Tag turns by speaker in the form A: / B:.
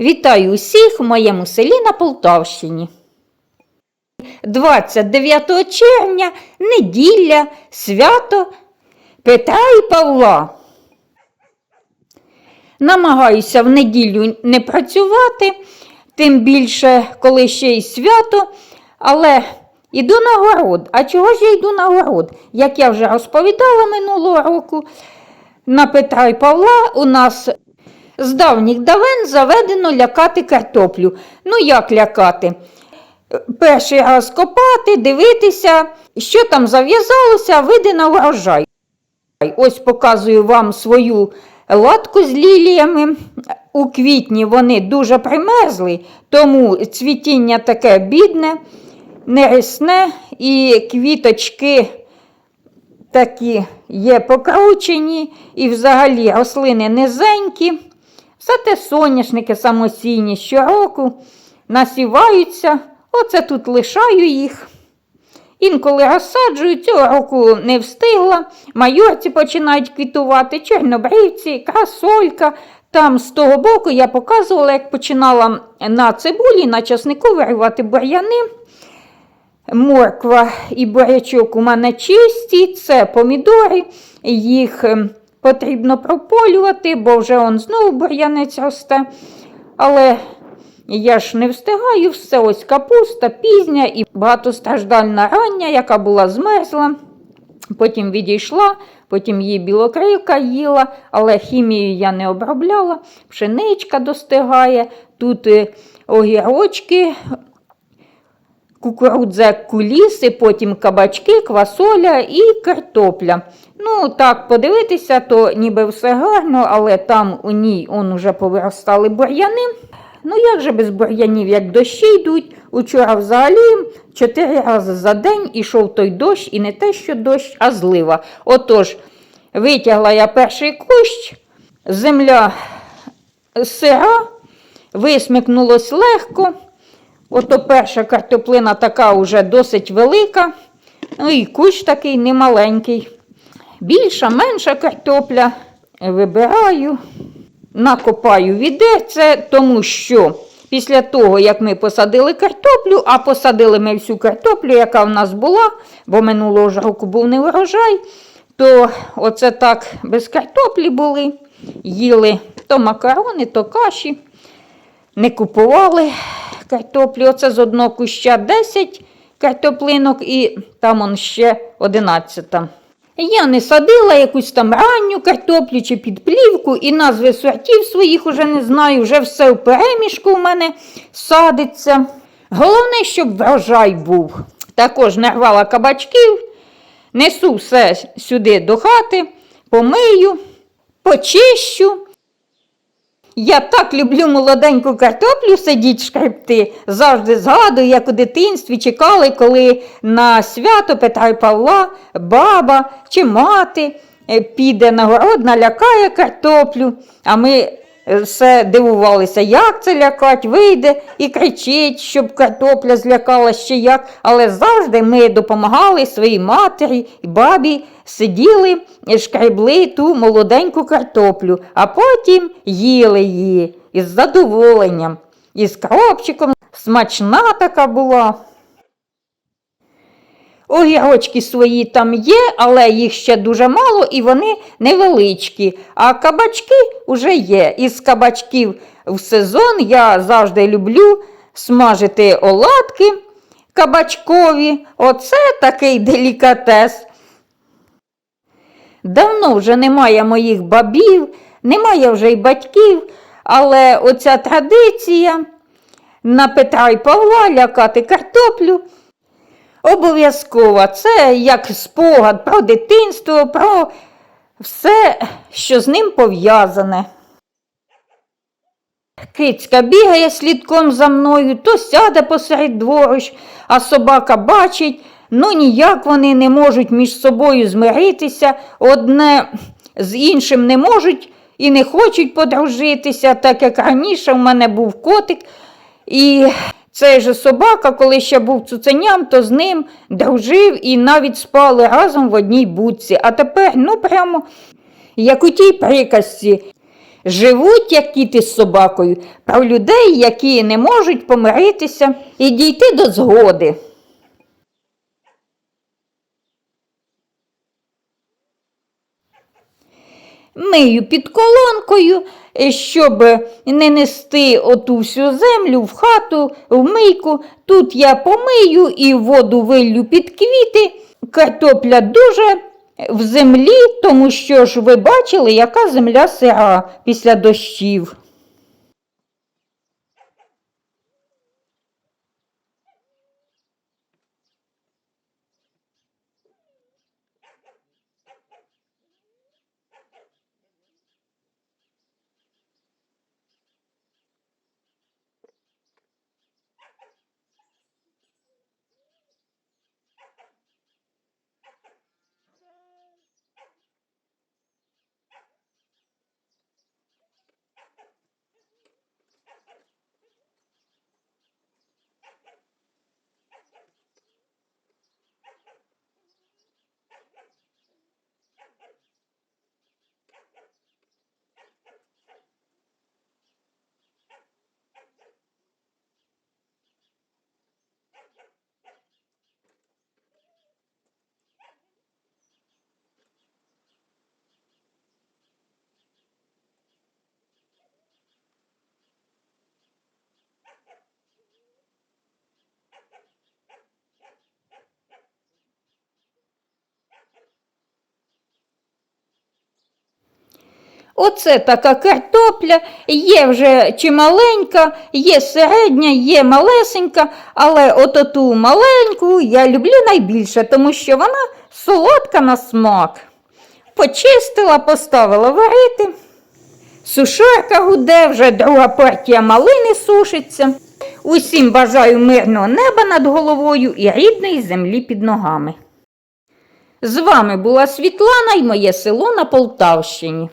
A: Вітаю усіх в моєму селі на Полтавщині. 29 червня неділя, свято Петра і Павла. Намагаюся в неділю не працювати, тим більше, коли ще й свято, але йду на город. А чого ж я йду на город? Як я вже розповідала минулого року, на Петра і Павла у нас з давніх давен заведено лякати картоплю. Ну як лякати? Перший раз копати, дивитися, що там зав'язалося, вийде на врожай. Ось показую вам свою латку з ліліями. У квітні вони дуже примерзли, тому цвітіння таке бідне, нерісне, і квіточки такі є покручені, і взагалі рослини низенькі. Зате соняшники самосійні щороку насіваються, оце тут лишаю їх. Інколи розсаджую, цього року не встигла. Майорці починають квітувати, чорнобривці, красолька. Там з того боку я показувала, як починала на цибулі, на часнику виривати бур'яни. Морква і бурячок у мене чисті, це помідори, їх ем, потрібно прополювати, бо вже он знову бур'янець росте. Але я ж не встигаю, все ось капуста пізня і багатостраждальна рання, яка була змерзла. Потім відійшла, потім її білокрилка їла, але хімією я не обробляла. Пшеничка достигає, тут е, огірочки, кукурудза куліси, потім кабачки, квасоля і картопля. Ну, так, подивитися, то ніби все гарно, але там у ній он уже повиростали бур'яни. Ну, як же без бур'янів, як дощі йдуть. Учора взагалі чотири рази за день ішов той дощ, і не те, що дощ, а злива. Отож, витягла я перший кущ, земля сира, висмикнулось легко. Ото перша картоплина така вже досить велика. Ну і кущ такий немаленький. Більша, менша картопля. Вибираю, накопаю відерце, тому що після того, як ми посадили картоплю, а посадили ми всю картоплю, яка в нас була, бо минулого ж року був не врожай, то оце так без картоплі були, їли то макарони, то каші. Не купували картоплю. Оце з одного куща 10 картоплинок і там он ще 11. Я не садила якусь там ранню картоплю чи підплівку, і назви сортів своїх уже не знаю, вже все в перемішку в мене садиться. Головне, щоб врожай був. Також нарвала кабачків, несу все сюди до хати, помию, почищу. Я так люблю молоденьку картоплю сидіть шкребти. Завжди згадую, як у дитинстві чекали, коли на свято Петра Павла баба чи мати е, піде на город, налякає картоплю. А ми все дивувалися, як це лякать, вийде і кричить, щоб картопля злякала ще як. Але завжди ми допомагали своїй матері і бабі, сиділи, і шкребли ту молоденьку картоплю, а потім їли її із задоволенням, із кропчиком. Смачна така була. Огірочки свої там є, але їх ще дуже мало і вони невеличкі. А кабачки вже є. Із кабачків в сезон я завжди люблю смажити оладки кабачкові. Оце такий делікатес. Давно вже немає моїх бабів, немає вже й батьків, але оця традиція на Петра і Павла лякати картоплю. Обов'язково це як спогад про дитинство, про все, що з ним пов'язане. Кицька бігає слідком за мною, то сяде посеред двору, а собака бачить, ну ніяк вони не можуть між собою змиритися, одне з іншим не можуть і не хочуть подружитися, так як раніше в мене був котик. І цей же собака, коли ще був цуценям, то з ним дружив і навіть спали разом в одній будці. А тепер, ну прямо, як у тій приказці, Живуть, як кіти з собакою, про людей, які не можуть помиритися і дійти до згоди. Мию під колонкою, е, щоб не нести оту всю землю в хату, в мийку. Тут я помию і воду виллю під квіти. Картопля дуже в землі, тому що ж ви бачили, яка земля сира після дощів. Оце така картопля, є вже чималенька, є середня, є малесенька, але от ту маленьку я люблю найбільше, тому що вона солодка на смак. Почистила, поставила варити. Сушарка гуде, вже друга партія малини сушиться. Усім бажаю мирного неба над головою і рідної землі під ногами. З вами була Світлана і моє село на Полтавщині.